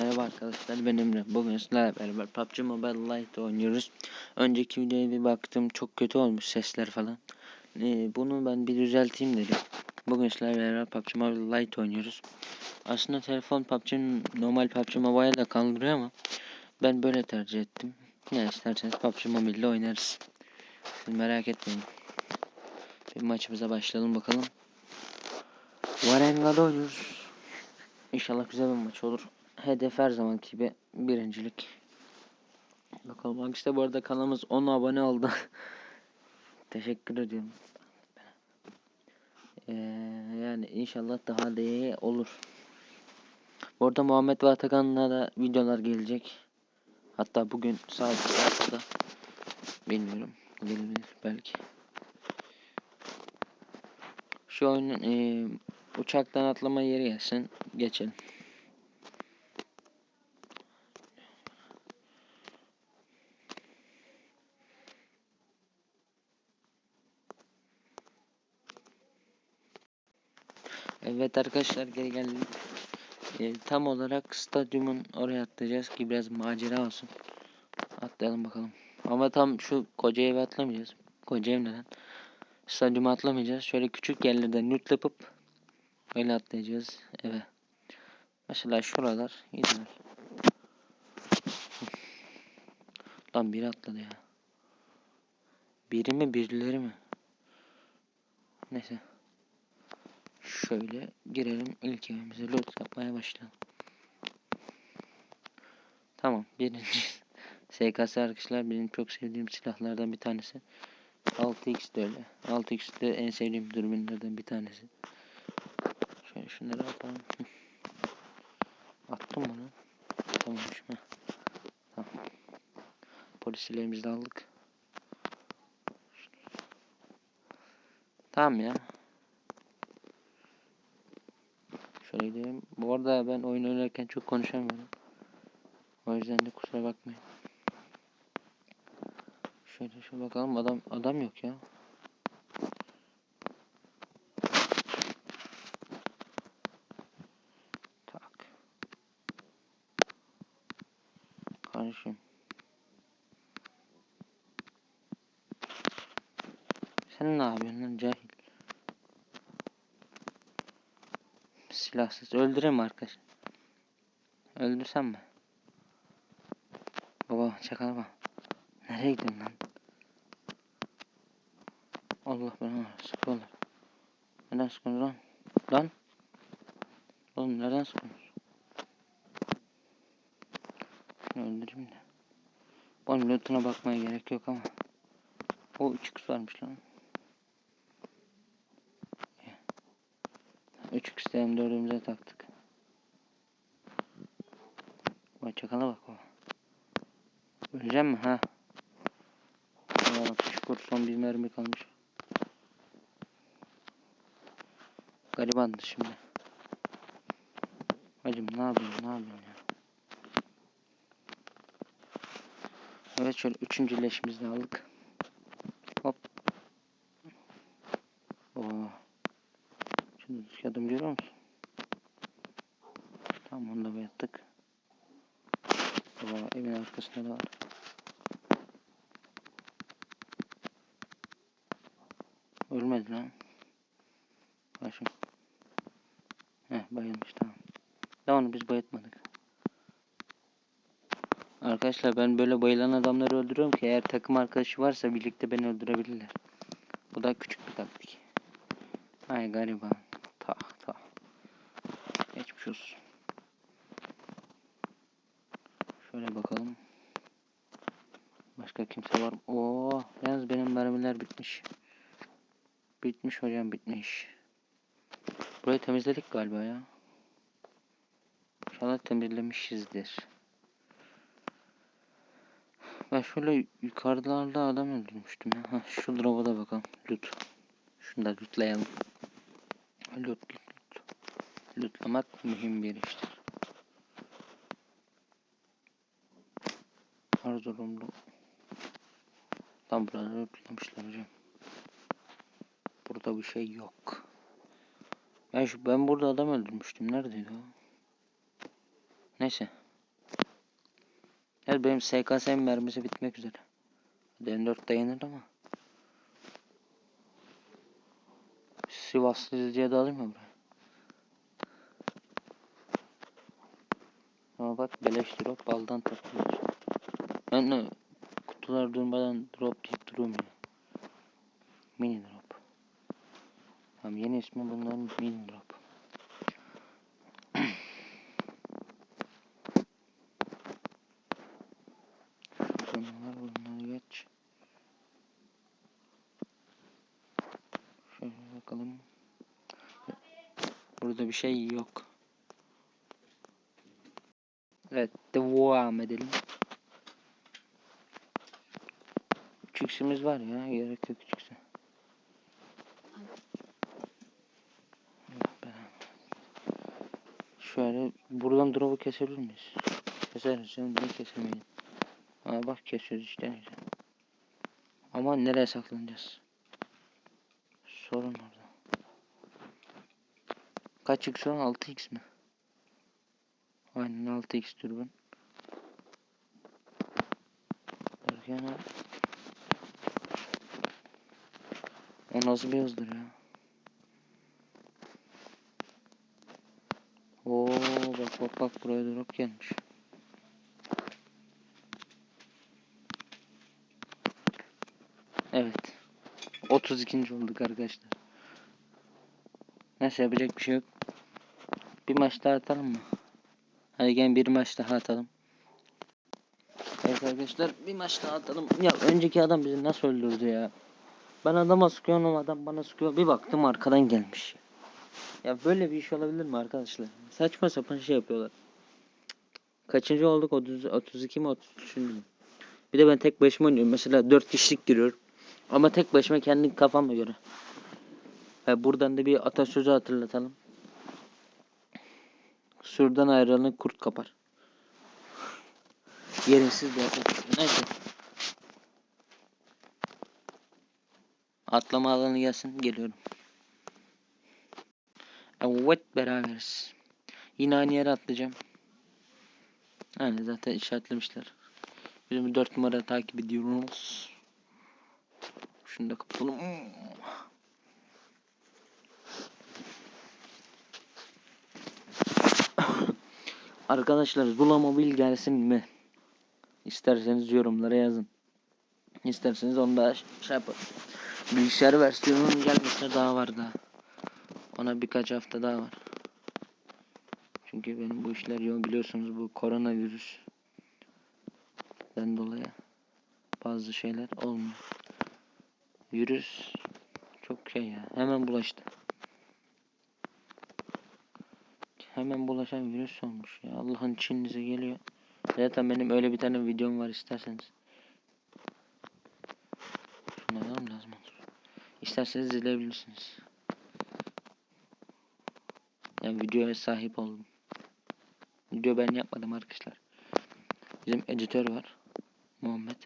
Merhaba arkadaşlar ben Emre. Bugün sizlerle beraber PUBG Mobile Lite oynuyoruz. Önceki videoya bir baktım çok kötü olmuş sesler falan. Ee, bunu ben bir düzelteyim dedim. Bugün sizlerle beraber PUBG Mobile Lite oynuyoruz. Aslında telefon PUBG normal PUBG Mobile da kaldırıyor ama ben böyle tercih ettim. Ne isterseniz PUBG Mobile ile oynarız. Siz merak etmeyin. Bir maçımıza başlayalım bakalım. Varenga'da oynuyoruz. İnşallah güzel bir maç olur. Hedef her zamanki gibi birincilik. Bakalım arkadaşlar bu arada kanalımız 10 abone oldu. Teşekkür ediyorum. Ee, yani inşallah daha da iyi olur. Bu arada Muhammed ve Atakan'la da videolar gelecek. Hatta bugün saat 6'da bilmiyorum. Gelebilir belki. Şu oyunun e, uçaktan atlama yeri gelsin. Geçelim. Evet arkadaşlar geri geldik. Ee, tam olarak stadyumun oraya atlayacağız ki biraz macera olsun. Atlayalım bakalım. Ama tam şu koca eve atlamayacağız. Koca ev neden? Stadyuma atlamayacağız. Şöyle küçük yerlerden loot yapıp öyle atlayacağız eve. Mesela şuralar ideal. Lan biri atladı ya. Biri mi birileri mi? Neyse. Şöyle girelim ilk evimize loot yapmaya başlayalım. Tamam birinci SKS arkadaşlar benim çok sevdiğim silahlardan bir tanesi. 6x de öyle. 6x de en sevdiğim dürbünlerden bir tanesi. Şöyle şunları atalım. Attım bunu. Tamam şimdi. Tamam. Polislerimizi de aldık. Tamam ya. Şöyle gidelim. Bu arada ben oyun oynarken çok konuşamıyorum. O yüzden de kusura bakmayın. Şöyle şu bakalım adam adam yok ya. Tak. Kardeşim. Sen ne yapıyorsun lan cahil? Silahsız öldüreyim arkadaş. Öldürsem mi? Baba çakalama. Nereye gittin lan? Allah bana sıkıyorlar. Neden sıkıyorsun lan? Lan? Oğlum nereden sıkıyorsun? Şunu öldüreyim de. Oğlum lootuna bakmaya gerek yok ama. O 3x varmış lan. 3x de M4'ümüze taktık. Bak çakala bak o. Öleceğim mi ha? Allah şükür son bir mermi kalmış. Garibandı şimdi. Hacım ne yapıyorsun ne yapıyorsun ya? Evet şöyle üçüncü leşimizi aldık. Hop. Oo. Şimdi adım görüyor musun? Tamam onu da bayattık. Oo, evin arkasında da var. Ölmedi lan. Başım. Heh bayılmış tamam. Da onu biz bayatmadık. Arkadaşlar ben böyle bayılan adamları öldürüyorum ki eğer takım arkadaşı varsa birlikte beni öldürebilirler. Bu da küçük bir taktik. Ay gariban. Olsun. Şöyle bakalım. Başka kimse var mı? Oo, yalnız benim mermiler bitmiş. Bitmiş hocam bitmiş. Burayı temizledik galiba ya. İnşallah temizlemişizdir. Ben şöyle yukarılarda adam öldürmüştüm ya. Heh, şu drop'a da bakalım. Loot. Şunu da lootlayalım. Loot, loot, loot. Lootlamak mühim bir iştir. Erzurumlu. Tam burada lootlamışlar hocam. Burada bir şey yok. Ben şu ben burada adam öldürmüştüm. Neredeydi o? Neyse. Ya benim SKS mermisi bitmek üzere. D4 dayanır ama. Sivaslı izleyiciye de alayım mı buraya? Ama bak beleş drop baldan topluyoruz. Ben de kutular durmadan drop deyip duruyorum. Mini drop. Tamam yeni ismi bunların mini drop. Bunlar bunları geç. Şöyle bakalım. Burada bir şey yok. Evet, devam edelim. Küçüksümüz var ya, gerek yok küçükse. Şöyle buradan drop'u kesebilir miyiz? Keseriz canım, niye kesemeyiz? Aa bak kesiyoruz işte ne. Ama nereye saklanacağız? Sorun orada. Kaç x sonra 6x mi? Aynen 6x türbün. Derken o... O nasıl bir ya? Oo bak bak bak buraya drop gelmiş. Evet. 32. olduk arkadaşlar. Neyse yapacak bir şey yok. Bir maç daha atalım mı? Hadi gel bir maç daha atalım. Evet arkadaşlar bir maç daha atalım. Ya önceki adam bizi nasıl öldürdü ya? Ben adama sıkıyorum adam bana sıkıyor. Bir baktım arkadan gelmiş. Ya böyle bir iş olabilir mi arkadaşlar? Saçma sapan şey yapıyorlar. Kaçıncı olduk? 30, 32 mi 33 mü? Bir de ben tek başıma oynuyorum. Mesela 4 kişilik giriyorum. Ama tek başıma kendi kafama göre. Ve buradan da bir atasözü hatırlatalım. Sürden ayrılanı kurt kapar. Yerinsiz bir atasözü. Neyse. Atlama alanı gelsin. Geliyorum. Evet beraberiz. Yine aynı yere atlayacağım. Yani zaten işaretlemişler. Bizim 4 numara takip ediyoruz. Şunu da kapatalım. Arkadaşlar Zula Mobil gelsin mi? İsterseniz yorumlara yazın. İsterseniz onu da şey yapın. Bilgisayar versiyonunun gelmesine daha var daha. Ona birkaç hafta daha var. Çünkü benim bu işler yoğun biliyorsunuz bu koronavirüs dolayı bazı şeyler olmuyor. Virüs çok şey ya. Hemen bulaştı. Hemen bulaşan virüs olmuş ya. Allah'ın içinize geliyor. Zaten benim öyle bir tane videom var isterseniz. Şunu alalım lazım olur. İsterseniz izleyebilirsiniz. Yani videoya sahip oldum. Video ben yapmadım arkadaşlar. Bizim editör var. Muhammed.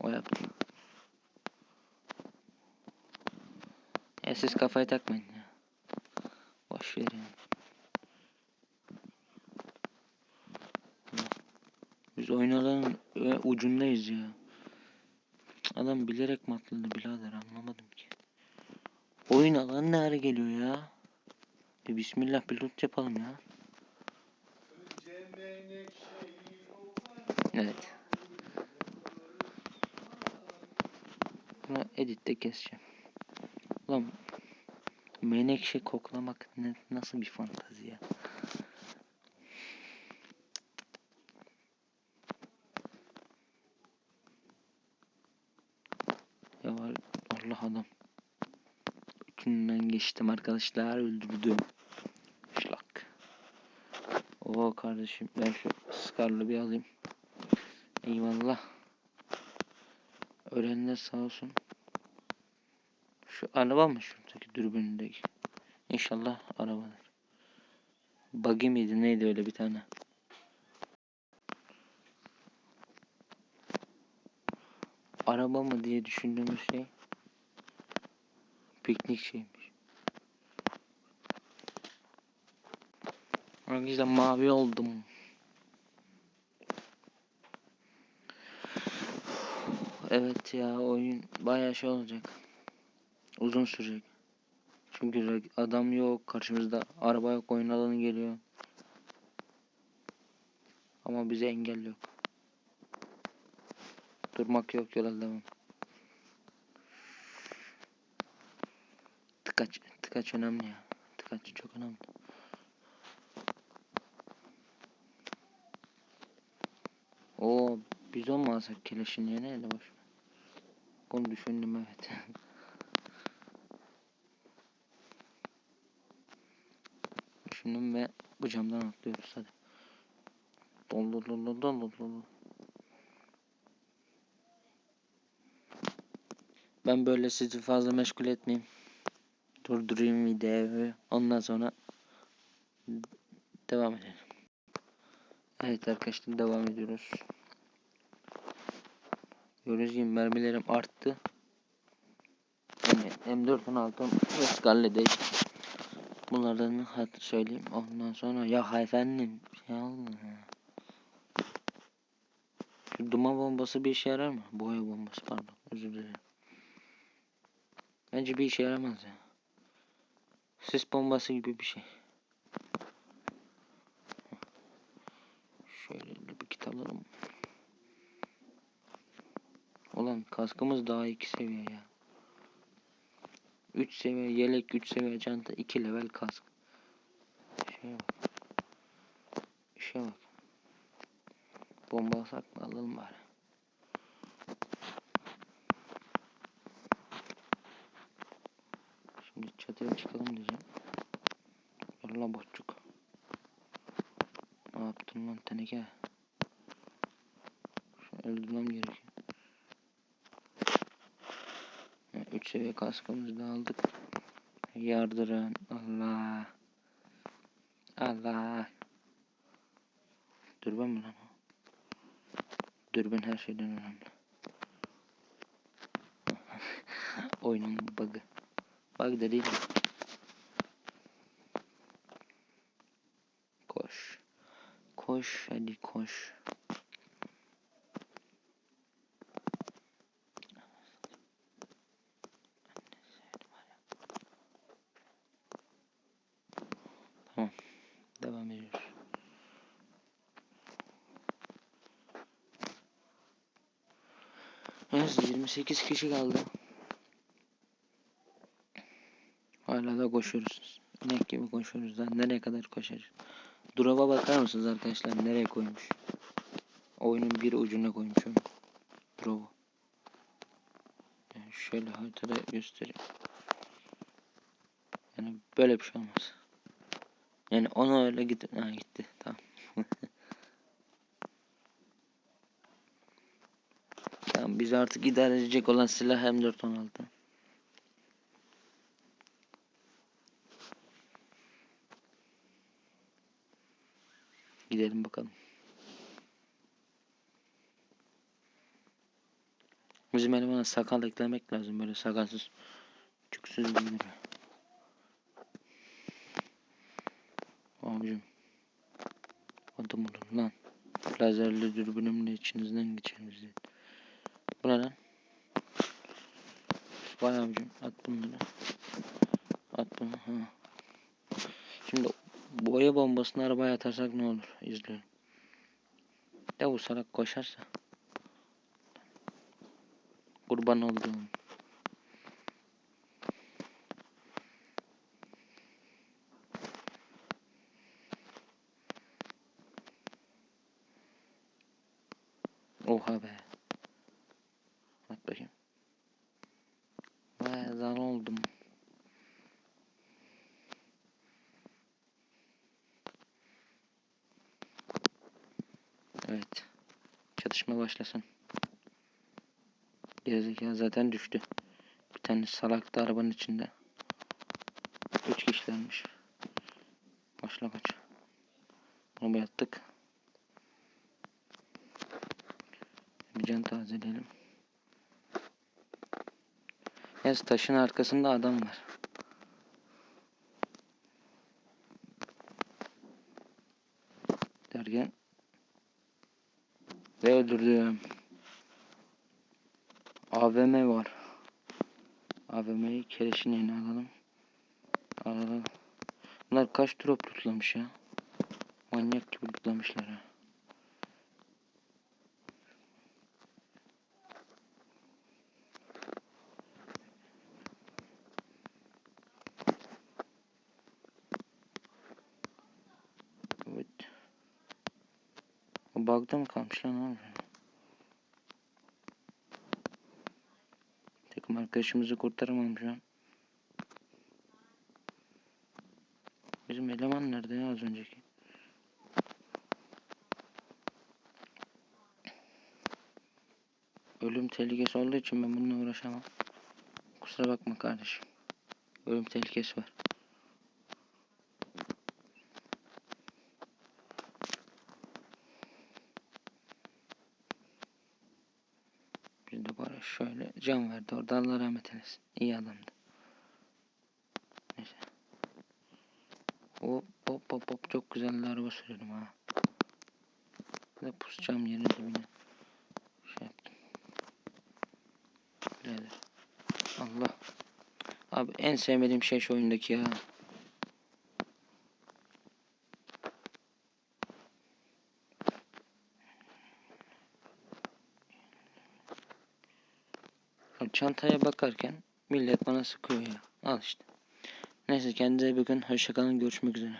O yaptı. Ya siz kafayı takmayın ya. Boş verin. Biz oyun ucundayız ya. Adam bilerek mi atladı birader anlamadım ki. Oyun alanı nereye geliyor ya? Bir bismillah bir loot yapalım ya. Evet. Bunu editte keseceğim. Ulan menekşe koklamak ne, nasıl bir fantazi. Ya var Allah adam. Üçünden geçtim arkadaşlar öldürdüm. Şlak. Oo kardeşim ben şu Scar'lı bir alayım. Eyvallah. Ölenler sağ olsun. Şu araba mı şuradaki dürbünündeki? İnşallah arabadır. Buggy miydi neydi öyle bir tane? Araba mı diye düşündüğümüz şey Piknik şeymiş. Arkadaşlar mavi oldum. Evet ya oyun bayağı şey olacak. Uzun sürecek. Çünkü adam yok karşımızda araba yok oyun alanı geliyor. Ama bize engel yok. Durmak yok yola devam. Tıkaç, tıkaç önemli ya. Tıkaç çok önemli. Oo, bizon mu alsak keleşin yerine de boş. Bunu düşündüm evet. Düşündüm ve bu camdan atlıyoruz hadi. Dol dol dol dol. Ben böyle sizi fazla meşgul etmeyeyim. Durdurayım videoyu. Ondan sonra devam edelim. Evet arkadaşlar devam ediyoruz. Gördüğünüz gibi mermilerim arttı. Yani M416 ve Scarlet'e Bunlardan hat söyleyeyim. Ondan sonra ya efendim şey olma ya. Şu duman bombası bir işe yarar mı? Boya bombası pardon özür dilerim. Bence bir işe yaramaz ya. Sis bombası gibi bir şey. Şöyle bir kit alalım. Ulan kaskımız daha iki seviye ya. 3 seviye yelek, 3 seviye çanta, 2 level kask. Şeye bak. İşe bak. Bomba alsak mı alalım bari. Teneke? Şunu öldürmem gerekiyor. 3 seviye kaskımızı da aldık. Yardırın. Allah. Allah. Dürbün mü lan o? Dürbün her şeyden önemli. Oyunun bug'ı. Bug da değil. mi? Koş. Koş hadi koş. Tamam. Devam ediyoruz. Evet 28 kişi kaldı. Hala da koşuyoruz. İnek gibi koşuyoruz lan. Nereye kadar koşacağız? Drop'a bakar mısınız arkadaşlar? Nereye koymuş? Oyunun bir ucuna koymuş onu. Drop'u. Yani şöyle haritada göstereyim. Yani böyle bir şey olmaz. Yani ona öyle git ha gitti. Tamam. tamam biz artık idare edecek olan silah M416. Gidelim bakalım. Bizim elemana sakal eklemek lazım böyle sakalsız. Çüksüz gibi. Abicim. Adam olun lan. Lazerli dürbünümle içinizden geçerim size. Bu ne lan? Vay abicim at bunları. At bunu. Ha. Şimdi boya bombasını arabaya atarsak ne olur? İzleyelim. Ya bu salak koşarsa. Kurban olduğum. Oha be. At bakayım. Vay zan oldum. Evet. Çatışma başlasın. Gerizekalı zaten düştü. Bir tane salak da arabanın içinde. Üç kişilermiş. Başla kaç. Onu attık. Bir can tazeleyelim. Yaz taşın arkasında adam var. Derken ve öldürdüm. AVM var. AVM'yi keleşin yerine alalım. Alalım. Bunlar kaç drop tutlamış ya? Manyak gibi tutlamışlar ha. Evet. Bug'da mı kalmış lan oğlum? Takım arkadaşımızı kurtaramadım şu an. Bizim eleman nerede ya az önceki? Ölüm tehlikesi olduğu için ben bununla uğraşamam. Kusura bakma kardeşim. Ölüm tehlikesi var. Bir de bana şöyle can verdi orada Allah rahmet eylesin. İyi adamdı. Hop hop hop hop çok güzel de araba sürüyorum ha. Bir de pusacağım yerin dibine. Şey yaptım. Birader. Allah. Abi en sevmediğim şey şu oyundaki ya. Çantaya bakarken millet bana sıkıyor ya. Al işte. Neyse kendinize iyi bakın. Hoşçakalın. Görüşmek üzere.